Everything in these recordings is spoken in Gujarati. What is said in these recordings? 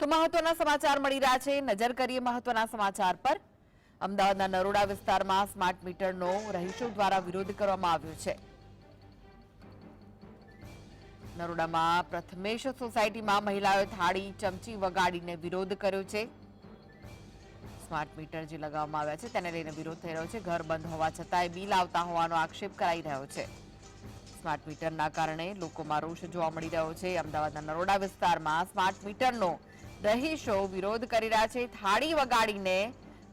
તો મહત્વના સમાચાર મળી રહ્યા છે. નજર કરીએ મહત્વના સમાચાર પર. અમદાવાદના નરોડા વિસ્તારમાં સ્માર્ટ મીટરનો રહીશો દ્વારા વિરોધ કરવામાં આવ્યો છે. નરોડામાં પ્રથમેશ સોસાયટીમાં મહિલાઓએ થાળી, ચમચી વગાડીને વિરોધ કર્યો છે. સ્માર્ટ મીટર જે લગાવવામાં આવ્યા છે તેને લઈને વિરોધ થઈ રહ્યો છે. ઘર બંધ હોવા છતાંય બિલ આવતા હોવાનો આક્ષેપ કરાઈ રહ્યો છે. સ્માર્ટ મીટરના કારણે લોકોમાં રોષ જોવા મળી રહ્યો છે. અમદાવાદના નરોડા વિસ્તારમાં સ્માર્ટ મીટરનો રહીશો વિરોધ કરી રહ્યા છે. થાળી વગાડીને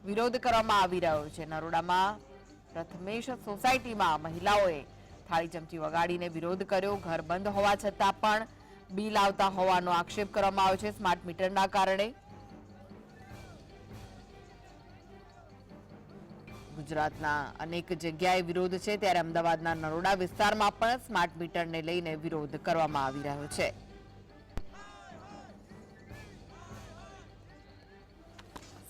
વિરોધ કરવામાં આવી રહ્યો છે. નરોડામાં પ્રથમેશ સોસાયટીમાં મહિલાઓએ થાળી ચમચી વગાડીને વિરોધ કર્યો. ઘર બંધ હોવા છતાં પણ બિલ આવતા હોવાનો આક્ષેપ કરવામાં આવ્યો છે. સ્માર્ટ મીટરના કારણે ગુજરાતના અનેક જગ્યાએ વિરોધ છે. ત્યારે અમદાવાદના નરોડા વિસ્તારમાં પણ સ્માર્ટ મીટરને લઈને વિરોધ કરવામાં આવી રહ્યો છે.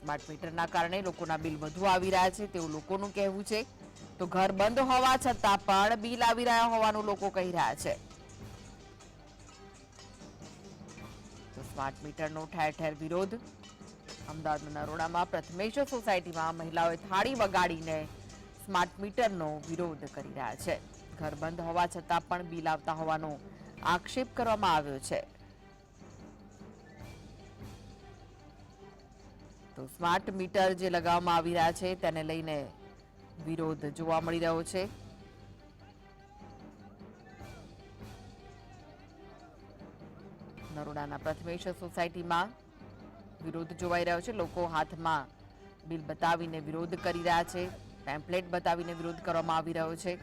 સ્માર્ટ મીટરના કારણે લોકોના બિલ વધુ આવી રહ્યા છે તેવું લોકોનું કહેવું છે. તો ઘર બંધ હોવા છતાં પણ બિલ આવી રહ્યા હોવાનું લોકો કહી રહ્યા છે. તો સ્માર્ટ મીટરનો ઠેર ઠેર વિરોધ. અમદાવાદના નરોડામાં પ્રથમેશ સોસાયટીમાં મહિલાઓએ થાળી વગાડીને સ્માર્ટ મીટરનો વિરોધ કરી રહ્યા છે. ઘર બંધ હોવા છતાં પણ બિલ આવતા હોવાનો આક્ષેપ કરવામાં આવ્યો છે. તો સ્માર્ટ મીટર જે લગાવવામાં આવી રહ્યા છે, તેને લઈને વિરોધ જોવા મળી રહ્યો છે. નરોડાના પ્રથમેશ સોસાયટીમાં વિરોધ જોવાઈ રહ્યો છે. લોકો હાથમાં બિલ બતાવીને વિરોધ કરી રહ્યા છે. પેમ્પલેટ બતાવીને વિરોધ કરવામાં આવી રહ્યો છે.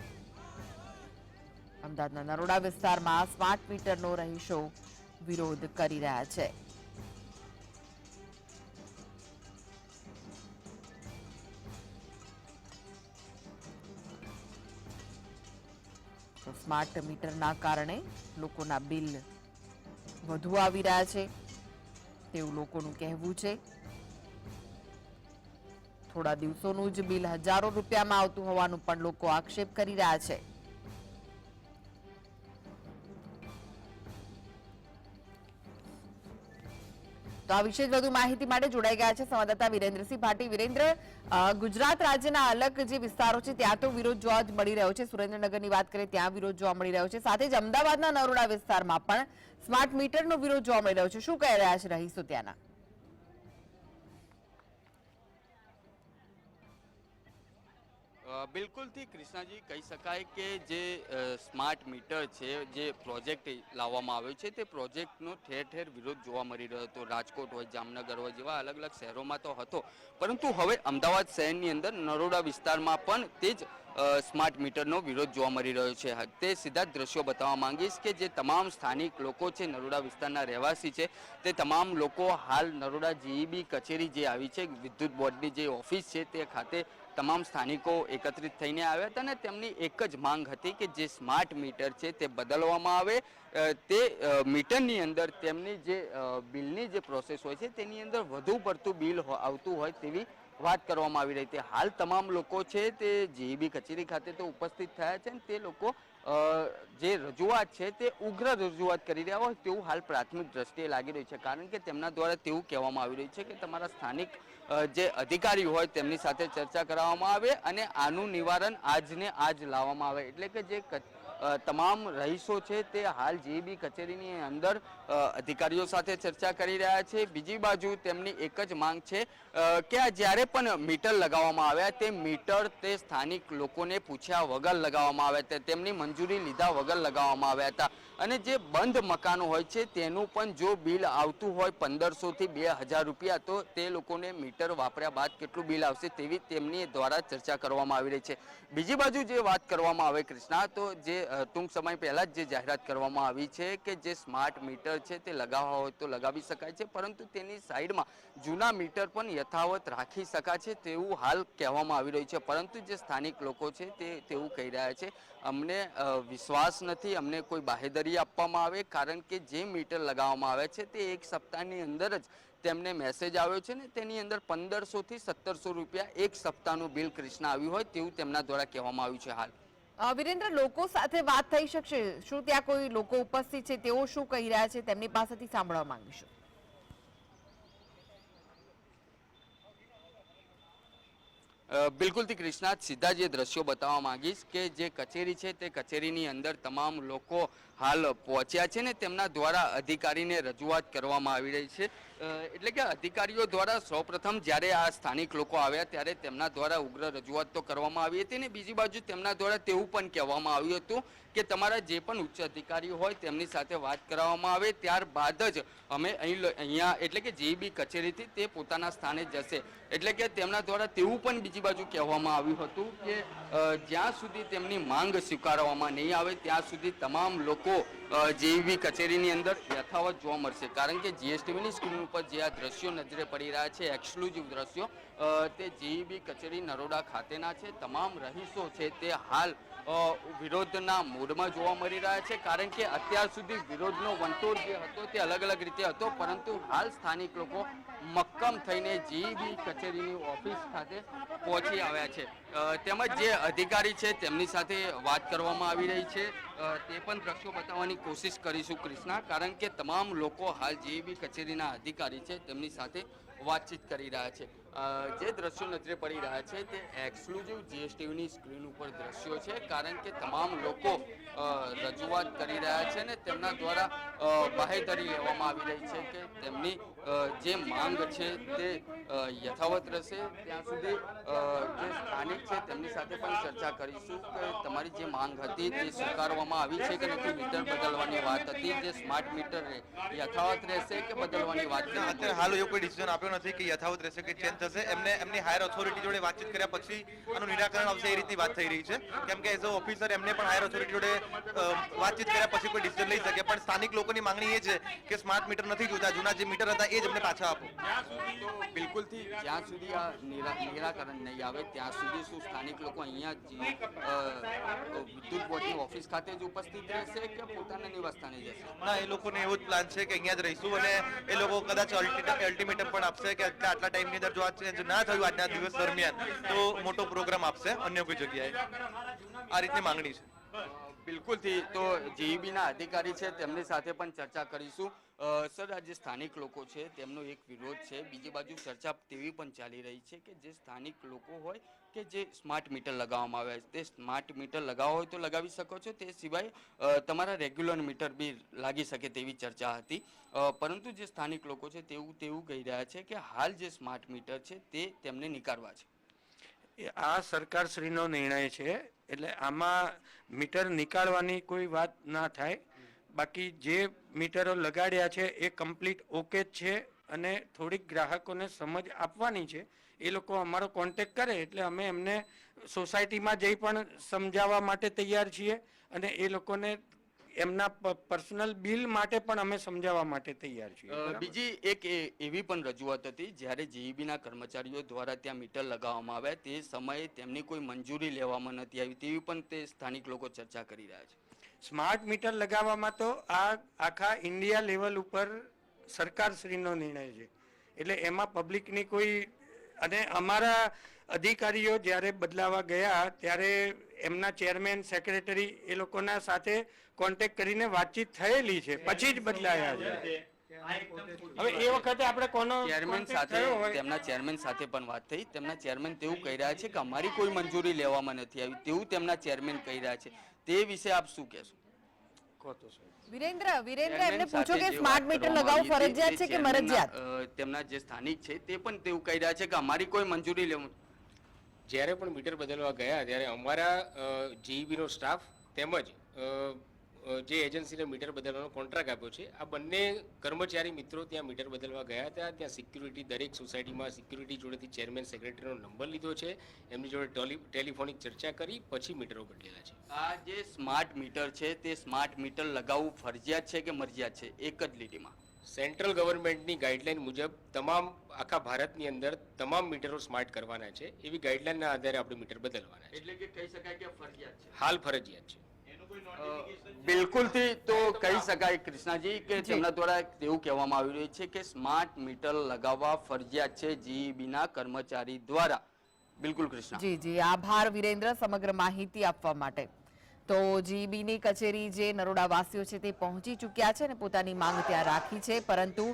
અમદાવાદના નરોડા વિસ્તારમાં સ્માર્ટ મીટરનો રહીશો વિરોધ કરી રહ્યા છે. તો સ્માર્ટ મીટરના કારણે લોકોના બિલ વધુ આવી રહ્યા છે. તેવું લોકોનું કહેવું છે. થોડા દિવસોનું જ બિલ હજારો રૂપિયામાં આવતું હોવાનું પણ લોકો આક્ષેપ કરી રહ્યા છે. તો આ વિશે વધુ માહિતી માટે જોડાઈ ગયા છે સંવાદદાતા વિરેન્દ્રસિંહ ભાટી. વિરેન્દ્ર ગુજરાત રાજ્યના અલગ જે વિસ્તારો છે, ત્યાં તો વિરોધ જોવા જ મળી રહ્યો છે. સુરેન્દ્રનગરની વાત કરીએ, ત્યાં વિરોધ જોવા મળી રહ્યો છે. સાથે જ અમદાવાદના નરોડા વિસ્તારમાં પણ સ્માર્ટ મીટરનો વિરોધ જોવા મળી રહ્યો છે. શું કહી રહ્યા છે રહીશો ત્યાંના? બિલકુલથી કૃષ્ણાજી કહી શકાય કે જે સ્માર્ટ મીટર છે, જે પ્રોજેક્ટ લાવવામાં આવ્યો છે, તે પ્રોજેક્ટનો ઠેર ઠેર વિરોધ જોવા મળી રહ્યો હતો. રાજકોટ હોય, જામનગર હોય, જેવા અલગ અલગ શહેરોમાં તો હતો. પરંતુ હવે અમદાવાદ શહેરની અંદર નરોડા વિસ્તારમાં પણ તે જ સ્માર્ટ મીટરનો વિરોધ જોવા મળી રહ્યો છે. તે સીધા દ્રશ્યો બતાવવા માંગીશ કે જે તમામ સ્થાનિક લોકો છે, નરોડા વિસ્તારના રહેવાસી છે, તે તમામ લોકો હાલ નરોડા જીઈબી કચેરી જે આવી છે, વિદ્યુત બોર્ડની જે ઓફિસ છે, તે ખાતે તમામ સ્થાનિકો એકત્રિત થઈને આવ્યા હતા અને તેમની એક જ માંગ હતી કે જે સ્માર્ટ મીટર છે તે બદલવામાં આવે. તે મીટરની અંદર તેમની જે બિલની જે પ્રોસેસ હોય છે તેની અંદર વધુ પડતું બિલ આવતું હોય તેવી વાત કરવામાં આવી રહી. હતી હાલ તમામ લોકો છે તે જીઈબી કચેરી ખાતે તો ઉપસ્થિત થયા છે અને તે લોકો જે રજૂઆત છે તે ઉગ્ર રજૂઆત કરી રહ્યા હોય તેવું હાલ પ્રાથમિક દ્રષ્ટિએ લાગી રહ્યું છે. કારણ કે તેમના દ્વારા તેવું કહેવામાં આવી રહ્યું છે કે તમારા સ્થાનિક જે અધિકારી હોય તેમની સાથે ચર્ચા કરાવવામાં આવે અને આનું નિવારણ આજને આજ લાવવામાં આવે. એટલે કે જે તમામ રહીશો છે તે હાલ જીબી કચેરીની અંદર અધિકારીઓ સાથે ચર્ચા કરી રહ્યા છે. બીજી બાજુ તેમની એક જ માંગ છે કે આ જ્યારે પણ મીટર લગાવવામાં આવ્યા તે મીટર તે સ્થાનિક લોકોને પૂછ્યા વગર લગાવવામાં આવ્યા હતા તેમની મંજૂરી લીધા વગર લગાવવામાં આવ્યા હતા. અને જે બંધ મકાનો હોય છે, તેનું પણ જો બિલ આવતું હોય પંદરસોથી બે હજાર રૂપિયા, તો તે લોકોને મીટર વાપર્યા બાદ કેટલું બિલ આવશે તેવી તેમની દ્વારા ચર્ચા કરવામાં આવી રહી છે. બીજી બાજુ જે વાત કરવામાં આવે કૃષ્ણા, તો જે ટૂંક સમય પહેલાં જ જે જાહેરાત કરવામાં આવી છે કે જે સ્માર્ટ મીટર છે તે લગાવવા હોય તો લગાવી શકાય છે, પરંતુ તેની સાઈડમાં જૂના મીટર પણ યથાવત રાખી શકાય છે તેવું હાલ કહેવામાં આવી રહ્યું છે. પરંતુ જે સ્થાનિક લોકો છે તે તેવું કહી રહ્યા છે. અમને વિશ્વાસ નથી, અમને કોઈ બાહેદરી આપવામાં આવે, કારણ કે જે મીટર લગાવવામાં આવે છે તે એક સપ્તાહની અંદર જ તેમને મેસેજ આવ્યો છે ને તેની અંદર પંદરસોથી સત્તરસો રૂપિયા એક સપ્તાહનું બિલ કૃષ્ણ આવ્યું હોય તેવું તેમના દ્વારા કહેવામાં આવ્યું છે હાલ. વિરેન્દ્ર, લોકો સાથે વાત થઈ શકશે? શું ત્યાં કોઈ લોકો ઉપસ્થિત છે? તેઓ શું કહી રહ્યા છે? તેમની પાસેથી સાંભળવા માંગીશું. બિલકુલથી ક્રિષ્ના સીધા જે દ્રશ્યો બતાવવા માંગીશ કે જે કચેરી છે તે કચેરીની અંદર તમામ લોકો હાલ પહોંચ્યા છે ને તેમના દ્વારા અધિકારીને રજૂઆત કરવામાં આવી રહી છે. એટલે કે અધિકારીઓ દ્વારા સૌપ્રથમ જ્યારે આ સ્થાનિક લોકો આવ્યા ત્યારે તેમના દ્વારા ઉગ્ર રજૂઆત તો કરવામાં આવી હતી ને બીજી બાજુ તેમના દ્વારા તેવું પણ કહેવામાં આવ્યું હતું કે તમારા જે પણ ઉચ્ચ અધિકારીઓ હોય તેમની સાથે વાત કરાવવામાં આવે ત્યારબાદ જ અમે અહીં અહીંયા એટલે કે જે બી કચેરીથી તે પોતાના સ્થાને જશે. એટલે કે તેમના દ્વારા તેવું પણ બીજી બાજુ કહેવામાં આવ્યું હતું કે જ્યાં સુધી તેમની માંગ સ્વીકારવામાં નહીં આવે ત્યાં સુધી તમામ લોકો જેબી કચેરીની અંદર યથાવત જોવા મળશે. કારણ કે જીએસટીવીની સ્ક્રીન ઉપર જે આ દ્રશ્યો નજરે પડી રહ્યા છે, એક્સક્લુઝિવ દ્રશ્યો તે જેઈબી કચેરી નરોડા ખાતેના છે. તમામ રહીશો છે તે હાલ વિરોધના મૂડમાં જોવા મળી રહ્યા છે, કારણ કે અત્યાર સુધી વિરોધનો વંટોળ જે હતો તે અલગ અલગ રીતે હતો, પરંતુ હાલ સ્થાનિક લોકો મક્કમ થઈને જીઈબી કચેરીની ઓફિસ ખાતે પહોંચી આવ્યા છે. તેમજ જે અધિકારી છે તેમની સાથે વાત કરવામાં આવી રહી છે. તે પણ દ્રશ્યો બતાવવાની કોશિશ કરીશું કૃષ્ણા, કારણ કે તમામ લોકો હાલ જીઈબી કચેરીના અધિકારી છે, તેમની સાથે વાતચીત કરી રહ્યા છે. જે દ્રશ્યો નજરે પડી રહ્યા છે તે એક્સક્લુઝિવ જીએસટીવીની સ્ક્રીન ઉપર દ્રશ્યો છે કારણ કે તમામ લોકો રજૂઆત કરી રહ્યા છે ને તેમના દ્વારા બાહેધરી લેવામાં આવી રહી છે કે તેમની જે માંગ છે તે યથાવત રહેશે. ત્યાં સુધી જે સ્થાનિક છે તેમની સાથે પણ ચર્ચા કરીશું કે તમારી જે માંગ હતી તે સ્વીકારવામાં આવી છે કે નથી મીટર બદલવાની વાત હતી જે સ્માર્ટ મીટર યથાવત રહેશે કે બદલવાની વાત અત્યારે હાલ એવું કોઈ ડિસિઝન આપ્યો નથી કે યથાવત રહેશે કે ચેન્જ થશે. એમને એમની હાયર ઓથોરિટી જોડે વાતચીત કર્યા પછી આનું નિરાકરણ આવશે એ રીતની વાત થઈ રહી છે. કેમ કે એઝ અ ઓફિસર એમને પણ હાયર ઓથોરિટી જોડે વાતચીત કર્યા પછી કોઈ ડિસિઝન લઈ શકે. પણ સ્થાનિક લોકોની માંગણી એ છે કે સ્માર્ટ મીટર નથી જોતા. જૂના જે મીટર હતા એ જ અમને પાછા આપો. બિલકુલ બિલકુલથી જ્યાં સુધી આ નિરાકરણ નહીં આવે ત્યાં સુધી શું સ્થાનિક લોકો અહીંયા જ વિદ્યુત બોર્ડની ઓફિસ ખાતે જ ઉપસ્થિત રહેશે કે પોતાના નિવાસસ્થાને જશે? ના એ લોકોને એવો જ પ્લાન છે કે અહીંયા જ રહીશું અને એ લોકો કદાચ અલ્ટિમેટમ પણ આપશે કે આટલા આટલા ટાઈમની અંદર જો આ ચેન્જ ના થયું આજના દિવસ દરમિયાન, તો મોટો પ્રોગ્રામ આપશે અન્ય કોઈ જગ્યાએ. આ રીતની માંગણી છે. બિલકુલથી તો જીઈબીના અધિકારી છે, તેમની સાથે પણ ચર્ચા કરીશું. સર, આ જે સ્થાનિક લોકો છે, તેમનો એક વિરોધ છે. બીજી બાજુ ચર્ચા તેવી પણ ચાલી રહી છે કે જે સ્થાનિક લોકો હોય કે જે સ્માર્ટ મીટર લગાવવામાં આવ્યા છે, તે સ્માર્ટ મીટર લગાવવા હોય તો લગાવી શકો છો. તે સિવાય તમારા રેગ્યુલર મીટર બી લાગી શકે તેવી ચર્ચા હતી. પરંતુ જે સ્થાનિક લોકો છે, તેવું તેવું કહી રહ્યા છે કે હાલ જે સ્માર્ટ મીટર છે, તે તેમને નીકાળવા છે. આ સરકારશ્રીનો નિર્ણય છે. એટલે આમાં મીટર નીકાળવાની કોઈ વાત ના થાય. બાકી જે મીટરો લગાડ્યા છે એ કમ્પ્લીટ ઓકે જ છે અને થોડીક ગ્રાહકોને સમજ આપવાની છે. એ લોકો અમારો કોન્ટેક કરે એટલે અમે એમને સોસાયટીમાં જઈ પણ સમજાવવા માટે તૈયાર છીએ અને એ લોકોને એમના પર્સનલ બિલ માટે પણ અમે સમજાવવા માટે તૈયાર છીએ. બીજી એક એવી પણ રજૂઆત હતી જ્યારે જીઈબીના કર્મચારીઓ દ્વારા ત્યાં મીટર લગાવવામાં આવ્યા તે સમયે તેમની કોઈ મંજૂરી લેવામાં નથી આવી તેવી પણ તે સ્થાનિક લોકો ચર્ચા કરી રહ્યા છે. સ્માર્ટ મીટર લગાવવામાં તો આ આખા ઇન્ડિયા લેવલ ઉપર સરકારશ્રીનો નિર્ણય છે. એટલે એમાં પબ્લિકની કોઈ અને અમારા અધિકારીઓ જ્યારે બદલાવા ગયા ત્યારે એમના ચેરમેન સેક્રેટરી એ લોકોના સાથે કોન્ટેક્ટ કરીને વાતચીત થયેલી છે. પછી જ બદલાયા છે. હવે એ વખતે આપણે કોનો ચેરમેન સાથે તેમના ચેરમેન સાથે પણ વાત થઈ. તેમના ચેરમેન તેવું કહી રહ્યા છે કે અમારી કોઈ મંજૂરી લેવામાં નથી આવી. તેવું તેમના ચેરમેન કહી રહ્યા છે. તે વિશે આપ શું કહેશો? વિરેન્દ્ર વિરેન્દ્ર એમને પૂછો કે સ્માર્ટ મીટર લગાવવું ફરજિયાત છે કે મરજિયાત? તેમના જે સ્થાનિક છે તે પણ તેવું કહી રહ્યા છે કે અમારી કોઈ મંજૂરી લેવું જ્યારે પણ મીટર બદલવા ગયા, ત્યારે અમારા જીઈબીનો સ્ટાફ તેમજ જે એજન્સીને મીટર બદલવાનો કોન્ટ્રાક્ટ આપ્યો છે, આ બંને કર્મચારી મિત્રો ત્યાં મીટર બદલવા ગયા હતા. ત્યાં સિક્યુરિટી, દરેક સોસાયટીમાં સિક્યુરિટી જોડેથી ચેરમેન સેક્રેટરીનો નંબર લીધો છે. એમની જોડે ટેલી, ટેલિફોનિક ચર્ચા કરી, પછી મીટરો બદલેલા છે. આ જે સ્માર્ટ મીટર છે, તે સ્માર્ટ મીટર લગાવવું ફરજિયાત છે કે મરજિયાત છે? એક જ લીટીમાં. સેન્ટ્રલ ગવર્મેન્ટની ગાઈડલાઈન મુજબ તમામ આખા ભારતની અંદર તમામ મીટરો સ્માર્ટ કરવાના છે. એવી ગાઈડલાઈનના આધારે આપણે મીટર બદલવાના છે. એટલે કે કહી શકાય કે ફરજિયાત છે. હાલ ફરજિયાત છે. બિલકુલથી તો કહી શકાય કૃષ્ણાજી કે તેમના દ્વારા એવું કહેવામાં આવી રહ્યું છે કે સ્માર્ટ મીટર લગાવવા ફરજિયાત છે જીઈબીના કર્મચારી દ્વારા. બિલકુલ કૃષ્ણ. જી જી. આભાર વિરેન્દ્ર સમગ્ર માહિતી આપવા માટે. તો જીબીની કચેરી જે નરોડાવાસીઓ છે તે પહોંચી ચૂક્યા છે અને પોતાની માંગ ત્યાં રાખી છે. પરંતુ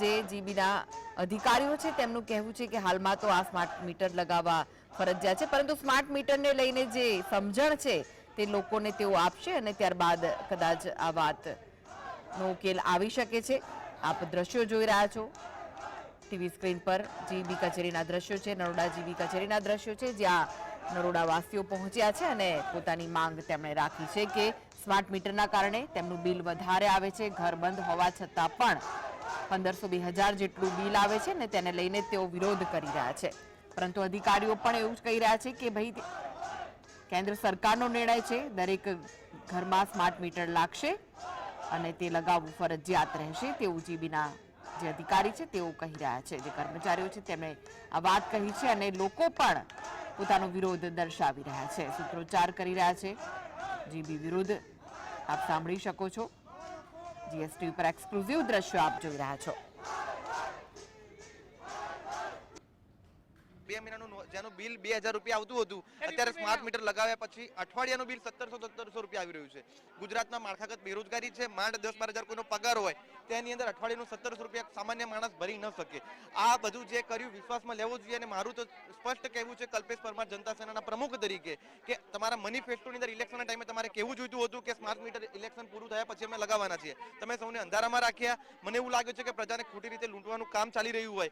જે જીબીના અધિકારીઓ છે તેમનું કહેવું છે કે હાલમાં તો આ સ્માર્ટ મીટર લગાવવા ફરજિયાત છે. પરંતુ સ્માર્ટ મીટરને લઈને જે સમજણ છે તે લોકોને તેઓ આપશે અને ત્યારબાદ કદાચ આ વાતનો ઉકેલ આવી શકે છે. આપ દ્રશ્યો જોઈ રહ્યા છો. ટીવી સ્ક્રીન પર જીબી કચેરીના દ્રશ્યો છે, નરોડા જીબી કચેરીના દ્રશ્યો છે. જ્યાં નરોડા વાસીઓ પહોંચ્યા છે અને પોતાની માંગ તેમણે રાખી છે કે સ્માર્ટ મીટરના કારણે તેમનું બિલ વધારે આવે છે, ઘર બંધ હોવા છતાં પણ પંદરસો બે હજાર જેટલું બિલ આવે છે ને તેને લઈને તેઓ વિરોધ કરી રહ્યા છે. પરંતુ અધિકારીઓ પણ એવું જ કહી રહ્યા છે કે ભાઈ કેન્દ્ર સરકારનો નિર્ણય છે, દરેક ઘરમાં સ્માર્ટ મીટર લાગશે અને તે લગાવવું ફરજિયાત રહેશે તેવું જીબીના જે અધિકારી છે તેઓ કહી રહ્યા છે. જે કર્મચારીઓ છે તેમણે આ વાત કહી છે અને લોકો પણ પોતાનો વિરોધ દર્શાવી રહ્યા છે, સૂત્રોચ્ચાર કરી રહ્યા છે. જીબી વિરુદ્ધ આપ સાંભળી શકો છો. જીએસટી ઉપર એક્સક્લુઝિવ દ્રશ્યો આપ જોઈ રહ્યા છો. બે મહિનાનું જેનું બિલ બે હજાર રૂપિયા આવતું હતું અત્યારે સ્માર્ટ મીટર લગાવ્યા પછી અઠવાડિયાનું બિલ સત્તરસો સત્તરસો રૂપિયા આવી રહ્યું છે. ગુજરાતમાં માળખાગત બેરોજગારી છે માંડ દસ બાર હજાર કોઈનો પગાર હોય તેની અંદર અઠવાડિયાનું સત્તરસો રૂપિયા સામાન્ય માણસ ભરી ન શકે. આ બધું જે કર્યું વિશ્વાસમાં લેવું જોઈએ અને મારું તો સ્પષ્ટ કહેવું છે કલ્પેશ પરમાર જનતા સેનાના પ્રમુખ તરીકે કે તમારા મેનિફેસ્ટોની અંદર ઇલેક્શનના ટાઈમે તમારે કેવું જોઈતું હતું કે સ્માર્ટ મીટર ઇલેક્શન પૂરું થયા પછી અમે લગાવવાના છીએ. તમે સૌને અંધારામાં રાખ્યા. મને એવું લાગે છે કે પ્રજાને ખોટી રીતે લૂંટવાનું કામ ચાલી રહ્યું હોય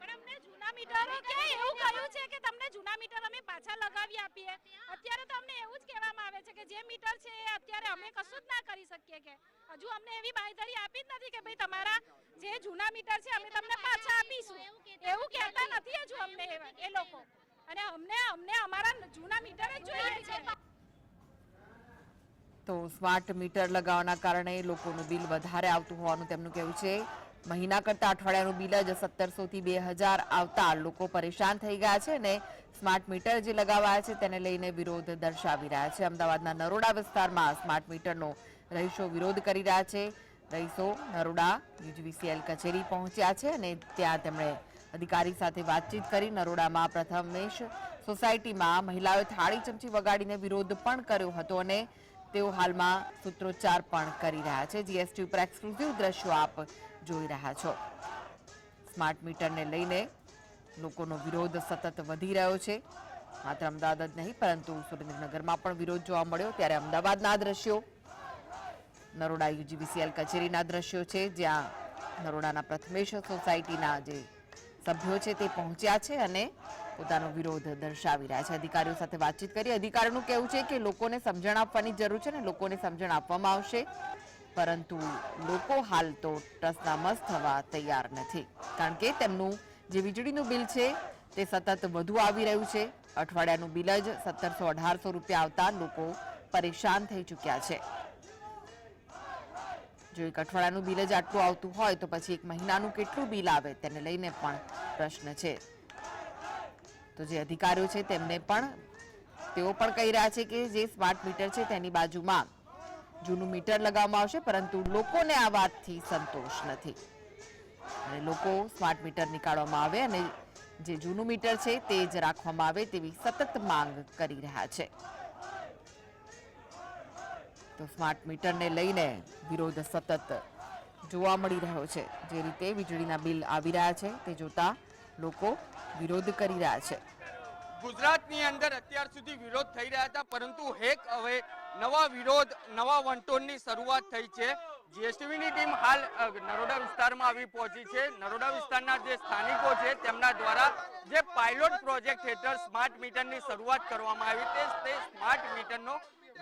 પણ અમને જૂના મીટરો કે એવું કહ્યું છે કે તમને જૂના મીટર અમે પાછા લગાવી આપીએ. અત્યારે તો અમને એવું જ કહેવામાં આવે છે કે જે મીટર છે એ અત્યારે અમે કશું જ ના કરી શકીએ કે. હજુ અમને એવી બાંયધરી આપી જ નથી કે ભાઈ તમારા જે જૂના મીટર છે અમે તમને પાછા આપીશું. એવું કહેતા નથી હજુ અમને એ- લોકો. અને અમને અમને અમારા જૂના મીટર જ જોઈએ છે. તો સ્માર્ટ મીટર લગાવવાના કારણે લોકોનું બિલ વધારે આવતું હોવાનું તેમનું કહેવું છે. મહિના કરતા અઠવાડિયાનું બિલ જ સત્તરસો થી બે હજાર આવતા લોકો પરેશાન થઈ ગયા છે અને સ્માર્ટ મીટર જે લગાવાયા છે તેને લઈને વિરોધ દર્શાવી રહ્યા છે. અમદાવાદના નરોડા વિસ્તારમાં સ્માર્ટ મીટરનો રહીશો વિરોધ કરી રહ્યા છે. રહીશો નરોડા યુજીવીસીએલ કચેરી પહોંચ્યા છે અને ત્યાં તેમણે અધિકારી સાથે વાતચીત કરી નરોડામાં પ્રથમેશ સોસાયટીમાં મહિલાઓએ થાળી ચમચી વગાડીને વિરોધ પણ કર્યો હતો અને તેઓ હાલમાં સૂત્રોચ્ચાર પણ કરી રહ્યા છે. જીએસટી ઉપર એક્સક્લુઝિવ દ્રશ્યો આપ જોઈ રહ્યા છો. સ્માર્ટ મીટરને લઈને લોકોનો વિરોધ સતત વધી રહ્યો છે. માત્ર અમદાવાદ જ નહીં, પરંતુ સુરેન્દ્રનગરમાં પણ વિરોધ જોવા મળ્યો. ત્યારે અમદાવાદના દ્રશ્યો, નરોડા યુજીવીસીએલ કચેરીના દ્રશ્યો છે, જ્યાં નરોડાના પ્રથમેશ સોસાયટીના જે સભ્યો છે તે પહોંચ્યા છે અને પોતાનો વિરોધ દર્શાવી રહ્યા છે. અધિકારીઓ સાથે વાતચીત કરી. અધિકારીનું કહેવું છે કે લોકોને સમજણ આપવાની જરૂર છે ને લોકોને સમજણ આપવામાં આવશે. પરંતુ લોકો હાલ તો ટસનામસ થવા તૈયાર નથી. કારણ કે તેમનું જે વીજળીનું બિલ છે, તે સતત વધુ આવી રહ્યું છે. અઠવાડિયાનું બિલ જ સત્તરસો અઢારસો રૂપિયા આવતા લોકો પરેશાન થઈ ચૂક્યા છે. જો એક અઠવાડિયાનું બિલ જ આટલું આવતું હોય, તો પછી એક મહિનાનું કેટલું બિલ આવે તેને લઈને પણ પ્રશ્ન છે. તો જે અધિકારીઓ છે, તેમને પણ તેઓ પણ કહી રહ્યા છે કે જે સ્માર્ટ મીટર છે, તેની બાજુમાં જૂનું મીટર લગાવવામાં આવશે, પરંતુ લોકોને આ વાતથી સંતોષ નથી. અને લોકો સ્માર્ટ મીટર નીકાળવામાં આવે અને જે જૂનું મીટર છે તે જ રાખવામાં આવે તેવી સતત માંગ કરી રહ્યા છે. તો સ્માર્ટ મીટરને લઈને વિરોધ સતત જોવા મળી રહ્યો છે. જે રીતે વીજળીના બિલ આવી રહ્યા છે, તે જોતા લોકો વિરોધ કરી રહ્યા છે. ગુજરાતની અંદર અત્યાર સુધી વિરોધ થઈ રહ્યા હતા, પરંતુ હેક હવે નવા વિરોધ, નવા વંટોળની શરૂઆત થઈ છે. જીએસટીવીની ટીમ હાલ નરોડા વિસ્તારમાં આવી પહોંચી છે. નરોડા વિસ્તારના જે સ્થાનિકો છે, તેમના દ્વારા જે પાયલોટ પ્રોજેક્ટ હેઠળ સ્માર્ટ મીટરની શરૂઆત કરવામાં આવી તે સ્માર્ટ મીટરનો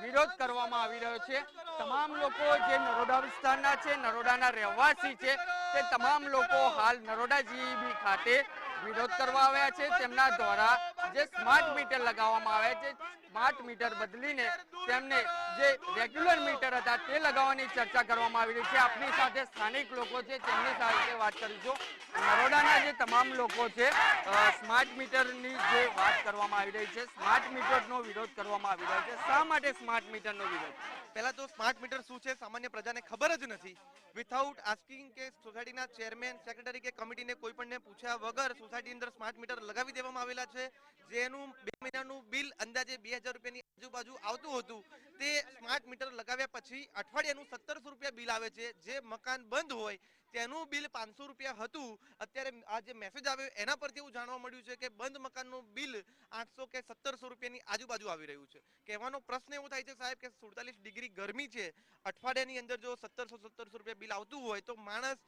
વિરોધ કરવામાં આવી રહ્યો છે. તમામ લોકો જે નરોડા વિસ્તારના છે, નરોડાના રહેવાસી છે, તે તમામ લોકો હાલ નરોડા જીઈબી ખાતે વિરોધ કરવા આવ્યા છે. તેમના દ્વારા જે સ્માર્ટ મીટર લગાવવામાં આવ્યા છે સ્માર્ટ મીટર બદલીને તેમને જે રેગ્યુલર મીટર હતા તે લગાવવાની ચર્ચા કરવામાં આવી રહી છે. આપની સાથે સ્થાનિક લોકો છે તેમની સાથે વાત કરીશું નરોડાના જે તમામ લોકો છે સ્માર્ટ મીટરની જે વાત કરવામાં આવી રહી છે સ્માર્ટ મીટરનો વિરોધ કરવામાં આવી રહ્યો છે. શા માટે સ્માર્ટ મીટરનો વિરોધ? પહેલા તો સ્માર્ટ મીટર શું છે? સામાન્ય પ્રજાને ખબર જ નથી. વિથઆઉટ આસ્કિંગ કે સોસાયટીના ચેરમેન સેક્રેટરી કે કમિટીને કોઈ પણને પૂછ્યા વગર સોસાયટી અંદર સ્માર્ટ મીટર લગાવી દેવામાં આવેલા છે. જેનું બે મહિનાનું બિલ અંદાજે બે હજાર રૂપિયાની આજુબાજુ આવતું હતું. તે સ્માર્ટ મીટર લગાવ્યા પછી અઠવાડિયાનું સત્તરસો રૂપિયા બિલ આવે છે. જે મકાન બંધ હોય તેનું બિલ પાંચસો રૂપિયા હતું. અત્યારે આ જે મેસેજ આવ્યો એના પરથી એવું જાણવા મળ્યું છે કે બંધ મકાનનું બિલ આઠસો કે સત્તરસો રૂપિયાની આજુબાજુ આવી રહ્યું છે. કહેવાનો પ્રશ્ન એવો થાય છે સાહેબ કે સુડતાલીસ ડિગ્રી ગરમી છે. અઠવાડિયાની અંદર જો સત્તરસો સત્તરસો રૂપિયા બિલ આવતું હોય તો માણસ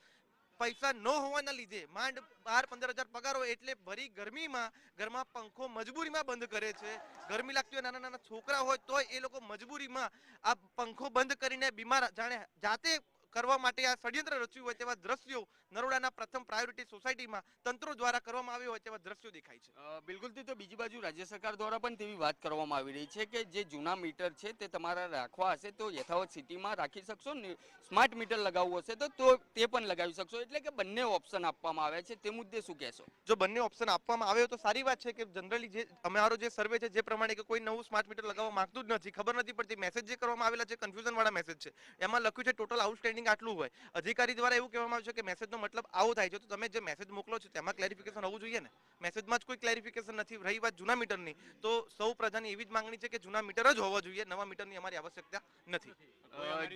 પૈસા ન હોવાના લીધે માંડ બાર પંદર હજાર પગાર હોય એટલે ભરી ગરમીમાં ઘરમાં પંખો મજબૂરીમાં બંધ કરે છે. ગરમી લાગતી હોય, નાના નાના છોકરા હોય તો એ લોકો મજબૂરીમાં આ પંખો બંધ કરીને બીમાર, જાણે જાતે કરવા માટે આ ષડયંત્ર રચ્યું હોય તેવા દ્રશ્યો નરોડાના પ્રથમ પ્રાયોરિટી સોસાયટીમાં તંત્રો દ્વારા કરવામાં આવ્યો હોય તેવા દ્રશ્યો દેખાય છે. બિલકુલ તો બીજી બાજુ રાજ્ય સરકાર દ્વારા પણ તેવી વાત કરવામાં આવી રહી છે કે જે જૂના મીટર છે તે તમારા રાખવા હશે તો યથાવત સિટીમાં રાખી શકશો સ્માર્ટ મીટર લગાવવું હશે તો તો પણ લગાવી શકશો. એટલે કે બંને ઓપ્શન આપવામાં આવ્યા છે તે મુદ્દે શું કહેશો? જો બંને ઓપ્શન આપવામાં આવે તો સારી વાત છે કે જનરલી જે અમારો જે સર્વે છે જે પ્રમાણે કે કોઈ નવું સ્માર્ટ મીટર લગાવવા માંગતું જ નથી. ખબર નથી પડતી. મેસેજ જે કરવામાં આવેલા છે કન્ફ્યુઝન વાળા મેસેજ છે. એમાં લખ્યું છે ટોટલ આઉટસ્ટેન્ડિંગ આટલું હોય. અધિકારી દ્વારા એવું કહેવામાં આવ્યું છે કે મેસેજનો મતલબ આવો થાય છે. તો તમે જે મેસેજ મોકલો છો તેમાં ક્લેરિફિકેશન હોવું જોઈએ ને? મેસેજમાં જ કોઈ ક્લેરિફિકેશન નથી. રહી વાત જૂના મીટરની. તો સૌ પ્રજાની એવી જ માંગણી છે કે જૂના મીટર જ હોવા જોઈએ. નવા મીટરની અમારી આવશ્યકતા નથી.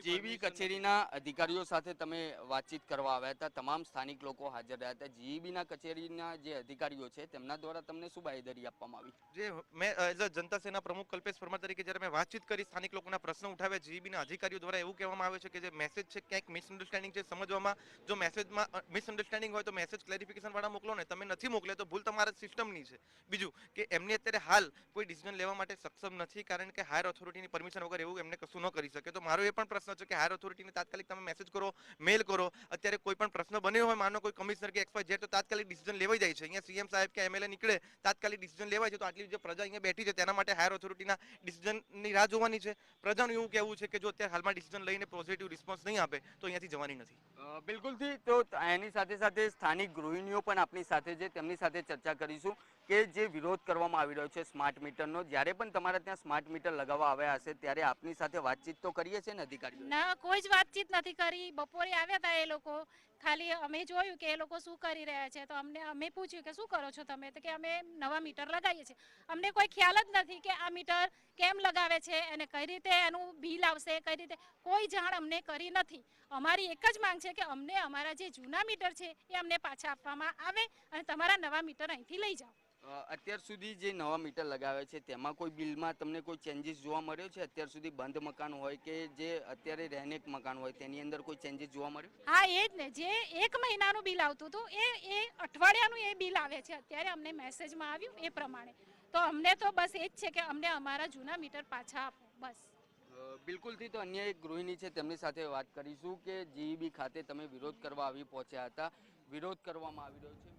જીબી કચેરીના અધિકારીઓ સાથે તમે વાતચીત કરવા આવ્યા હતા તમામ સ્થાનિક લોકો હાજર રહ્યા હતા. જીઈબીના કચેરીના જે અધિકારીઓ છે તેમના દ્વારા તમને શું બાહેધરી આપવામાં આવી? જે મેં એઝ અ જનતા સેના પ્રમુખ કલ્પેશ પરમાર તરીકે જ્યારે મેં વાતચીત કરી સ્થાનિક લોકોના પ્રશ્ન ઉઠાવ્યા જીબીના અધિકારીઓ દ્વારા એવું કહેવામાં આવે છે કે જે મેસેજ છે ક્યાંક મિસઅન્ડરસ્ટેન્ડિંગ છે સમજવામાં, જો મેસેજમાં મિસઅન્ડરસ્ટેન્ડિંગ હોય તો મેસેજ ક્લેરિફિકેશનવાળા મોકલો ને તમે નથી મોકલે તો ભૂલ તમારા સિસ્ટમની છે. બીજું કે એમની અત્યારે હાલ કોઈ ડિસિઝન લેવા માટે સક્ષમ નથી કારણ કે હાયર ઓથોરિટીની પરમિશન વગર એવું એમને કશું ન કરી શકે. તો મારો એ પણ પ્રશ્ન છે કે હાયર ઓથોરિટીને તાત્કાલિક તમે મેસેજ કરો મેલ કરો. અત્યારે કોઈ પણ પ્રશ્ન બન્યો હોય, માનો કોઈ કમિશનર કે એક્સપાય જેડ તો તાત્કાલિક ડિસિઝન લેવાઈ જાય છે. અહીંયા સીએમ સાહેબ કે એમએલએ નીકળે, તાત્કાલિક ડિસિઝન લેવાય છે. તો આટલી જે પ્રજા અહીંયા બેઠી છે, તેના માટે હાયર ઓથોરિટીના ડિસિઝનની રાહ જોવાની છે. પ્રજાનું એવું કહેવું છે કે જો અત્યારે હાલમાં ડિસિઝન લઈને પોઝિટિવ રિસ્પોન્સ નહીં આપે તો અહીંયાથી જવાની નથી. બિલકુલથી તો એની સાથે સાથે સ્થાનિક ગૃહિણીઓ પણ આપણી સાથે છે તેમની સાથે ચર્ચા કરીશું કે જે વિરોધ કરવામાં આવી રહ્યો છે સ્માર્ટ મીટરનો જ્યારે પણ તમારા ત્યાં સ્માર્ટ મીટર લગાવવા આવ્યા હશે ત્યારે આપની સાથે વાતચીત તો કરીએ છે ને અધિકારી ના કોઈ જ વાતચીત નથી કરી. બપોરે આવ્યા હતા એ લોકો. ખાલી અમે જોયું કે એ લોકો શું કરી રહ્યા છે, તો અમને, અમે પૂછ્યું કે શું કરો છો તમે? તો કે અમે નવા મીટર લગાવીએ છીએ. અમને કોઈ ખ્યાલ જ નથી કે આ મીટર કેમ લગાવે છે અને કઈ રીતે એનું બિલ આવશે, કઈ રીતે. કોઈ જાણ અમને કરી નથી. અમારી એક જ માંગ છે કે અમને અમારા જે જૂના મીટર છે એ અમને પાછા આપવામાં આવે અને તમારા નવા મીટર અહીંથી લઈ જાઓ. અત્યાર સુધી જે નવા મીટર લગાવે છે તેમાં કોઈ બિલમાં તમને કોઈ ચેન્જીસ જોવા મળ્યો છે? અત્યાર સુધી બંધ મકાન હોય કે જે અત્યારે રહેનેક મકાન હોય તેની અંદર કોઈ ચેન્જીસ જોવા મળ્યો? હા એ જ ને. જે એક મહિનાનું બિલ આવતું હતું એ એ અઠવાડિયાનું એ બિલ આવે છે. અત્યારે અમને મેસેજમાં આવ્યું એ પ્રમાણે. તો અમને તો બસ એ જ છે કે અમને અમારા જૂના મીટર પાછા આપો બસ. બિલકુલથી તો અન્ય એક ગૃહિણી છે તેમની સાથે વાત કરીશું કે જીઈબી ખાતે તમે વિરોધ કરવા આવી પહોંચ્યા હતા. વિરોધ કરવામાં આવી રહ્યો છે.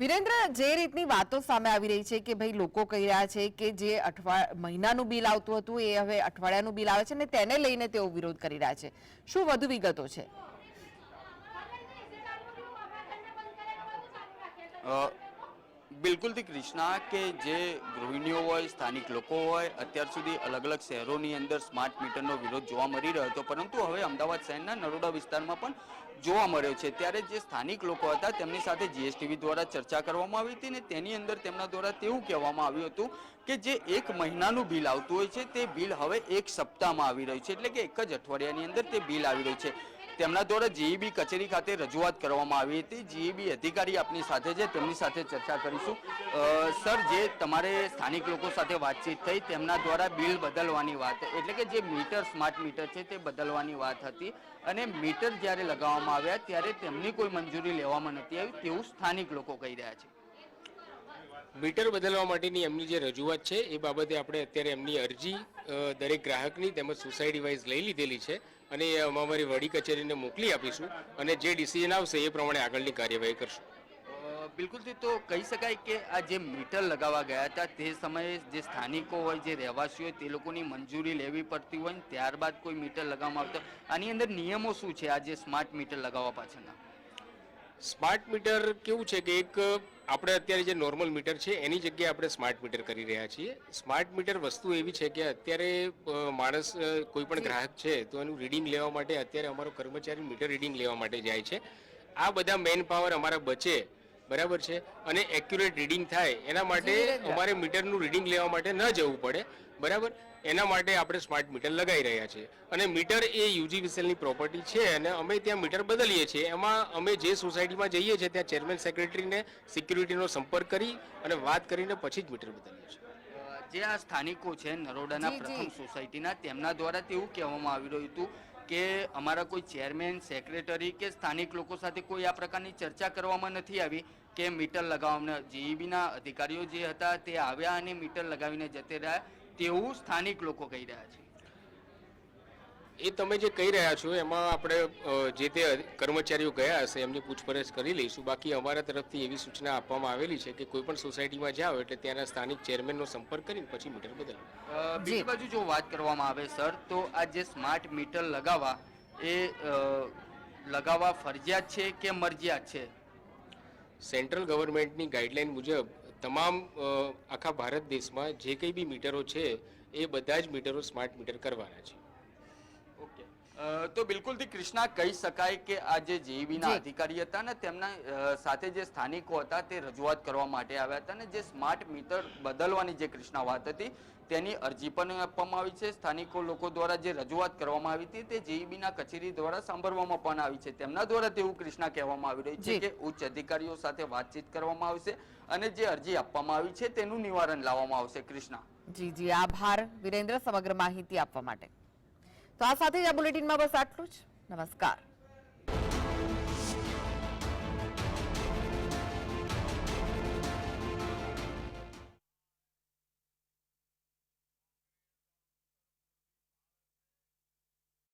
વિરેન્દ્ર, જે રીતની વાતો સામે આવી રહી છે કે ભાઈ લોકો કહી રહ્યા છે કે જે અઠવા, મહિનાનું બિલ આવતું હતું, એ હવે અઠવાડિયાનું બિલ આવે છે ને તેને લઈને તેઓ વિરોધ કરી રહ્યા છે. શું વધુ વિગતો છે? બિલકુલથી કૃષ્ણા કે જે ગૃહિણીઓ હોય, સ્થાનિક લોકો હોય, અત્યાર સુધી અલગ અલગ શહેરોની અંદર સ્માર્ટ મીટરનો વિરોધ જોવા મળી રહ્યો હતો. પરંતુ હવે અમદાવાદ શહેરના નરોડા વિસ્તારમાં પણ જોવા મળ્યો છે. ત્યારે જે સ્થાનિક લોકો હતા, તેમની સાથે જીએસટીવી દ્વારા ચર્ચા કરવામાં આવી હતી ને તેની અંદર તેમના દ્વારા તેવું કહેવામાં આવ્યું હતું કે જે એક મહિનાનું બિલ આવતું હોય છે, તે બિલ હવે એક સપ્તાહમાં આવી રહ્યું છે. એટલે કે એક જ અઠવાડિયાની અંદર તે બિલ આવી રહ્યું છે. તેમના દ્વારા જીઈબી કચેરી ખાતે રજૂઆત કરવામાં આવી હતી. જીઈબી અધિકારી આપની સાથે છે, તેમની સાથે ચર્ચા કરીશું. સર, જે તમારે સ્થાનિક લોકો સાથે વાતચીત થઈ, તેમના દ્વારા બિલ બદલવાની વાત, એટલે કે જે મીટર, સ્માર્ટ મીટર છે તે બદલવાની વાત હતી. અને મીટર જ્યારે લગાવવામાં આવ્યા, ત્યારે તેમની કોઈ મંજૂરી લેવામાં નથી આવી તેવું સ્થાનિક લોકો કહી રહ્યા છે. મીટર બદલવા માટેની એમની જે રજૂઆત છે, એ બાબતે આપણે અત્યારે એમની અરજી દરેક ગ્રાહકની તેમજ સોસાયટી વાઇઝ લઈ લીધેલી છે. અને એ અમે અમારી વડી કચેરીને મોકલી આપીશું અને જે ડિસિઝન આવશે એ પ્રમાણે આગળની કાર્યવાહી કરશું. બિલકુલથી તો કહી શકાય કે આ જે મીટર લગાવવા ગયા હતા તે સમયે જે સ્થાનિકો હોય જે રહેવાસીઓ હોય તે લોકોની મંજૂરી લેવી પડતી હોય ને ત્યારબાદ કોઈ મીટર લગાવવામાં આવતો. આની અંદર નિયમો શું છે આ જે સ્માર્ટ મીટર લગાવવા પાછળના? સ્માર્ટ મીટર કેવું છે કે એક આપણે અત્યારે જે નોર્મલ મીટર છે એની જગ્યાએ આપણે સ્માર્ટ મીટર કરી રહ્યા છીએ. સ્માર્ટ મીટર વસ્તુ એવી છે કે અત્યારે માણસ કોઈ પણ ગ્રાહક છે તો એનું રીડિંગ લેવા માટે અત્યારે અમારો કર્મચારી મીટર રીડિંગ લેવા માટે જાય છે. આ બધા મેન પાવર અમારા બચે બરાબર છે? અને એક્યુરેટ રીડિંગ થાય એના માટે. અમારે મીટરનું રીડિંગ લેવા માટે ન જવું પડે. બરાબર? એના માટે આપણે સ્માર્ટ મીટર લગાવી રહ્યા છીએ. અને મીટર એ યુજીવીસીએલની પ્રોપર્ટી છે અને અમે ત્યાં મીટર બદલીએ છીએ. એમાં અમે જે સોસાયટીમાં જઈએ છીએ ત્યાં ચેરમેન સેક્રેટરીને સિક્યુરિટીનો સંપર્ક કરી અને વાત કરીને પછી જ મીટર બદલીએ છીએ. જે આ સ્થાનિકો છે નરોડાના. પ્રથમ સોસાયટીના તેમના દ્વારા તેવું કહેવામાં આવી રહ્યું હતું કે અમારા કોઈ ચેરમેન સેક્રેટરી કે સ્થાનિક લોકો સાથે કોઈ આ પ્રકારની ચર્ચા કરવામાં નથી આવી કે મીટર લગાવવાના. જીઈબીના અધિકારીઓ જે હતા તે આવ્યા અને મીટર લગાવીને જતે રહ્યા. તેવું સ્થાનિક લોકો કહી રહ્યા છે. એ તમે જે કહી રહ્યા છો એમાં આપણે જે તે કર્મચારીઓ ગયા હશે એમની પૂછપરછ કરી લઈશું. બાકી અમારા તરફથી એવી સૂચના આપવામાં આવેલી છે કે કોઈ પણ સોસાયટીમાં જાઓ એટલે ત્યાંના સ્થાનિક ચેરમેનનો સંપર્ક કરીને પછી મીટર બદલો. બીજી બાજુ જો વાત કરવામાં આવે સર તો આ જે સ્માર્ટ મીટર લગાવવા એ લગાવવા ફરજિયાત છે કે મરજિયાત છે? સેન્ટ્રલ ગવર્મેન્ટની ગાઈડલાઈન મુજબ તમામ આખા ભારત દેશમાં જે કંઈ બી મીટરો છે, એ બધા જ મીટરો સ્માર્ટ મીટર કરવાના છે. તો બિલકુલથી કૃષ્ણા કહી શકાય કે આ જે. જેઈબીના અધિકારી હતા ને તેમના સાથે જે સ્થાનિકો હતા તે રજૂઆત કરવા માટે આવ્યા હતા ને જે સ્માર્ટ મીટર બદલવાની જે કૃષ્ણા વાત હતી તેની અરજી પણ આપવામાં આવી છે. સ્થાનિકો લોકો દ્વારા જે રજૂઆત કરવામાં આવી હતી તે જેઈબીના કચેરી દ્વારા સાંભળવામાં પણ આવી છે. તેમના દ્વારા તેવું કૃષ્ણા કહેવામાં આવી રહ્યું છે કે ઉચ્ચ અધિકારીઓ સાથે વાતચીત કરવામાં આવશે અને જે અરજી આપવામાં આવી છે તેનું નિવારણ લાવવામાં આવશે. કૃષ્ણા. જી જી. આભાર. વિરેન્દ્ર સમગ્ર માહિતી આપવા માટે. તો આ સાથે જ આ બુલેટિનમાં બસ આટલું જ. નમસ્કાર.